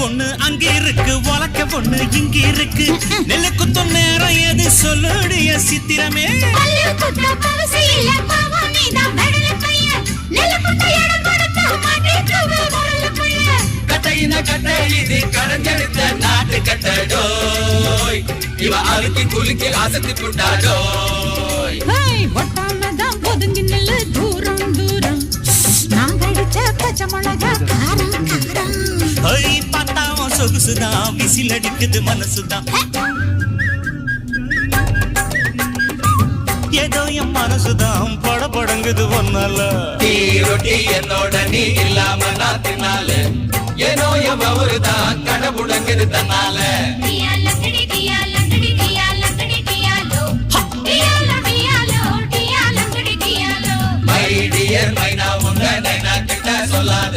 பொண்ணு அங்க இருக்கு உலக்க பொண்ணு இங்க இருக்கு. நெல்லு குத்தும் நேரம் எது சொல்லுடைய சித்திரமே. கட்டையின கட்டை இது கடைஞ்செடுத்த நாட்டு கட்டடோய் இவ அழுத்தி குலுக்கி அசத்தி புட்டாடோய் ஒட்டாமதான் ஒதுங்கி நில்லு தூரம் தூரம். நான் கடிச்ச பச்சை மிளகா காரம் காரம். சொகுசுதான் விசில் அடிக்குது மனசுதான். ஏதோ என் மனசுதான் பட படங்குது ஒன்னால டீரொட்டி என்னோட நீ இல்லாம நான் தின்னால. ஏனோ என் அவரு தான் கடவுடங்குது தன்னால மைனா உன்ன நைனா கிட்ட சொல்லாத.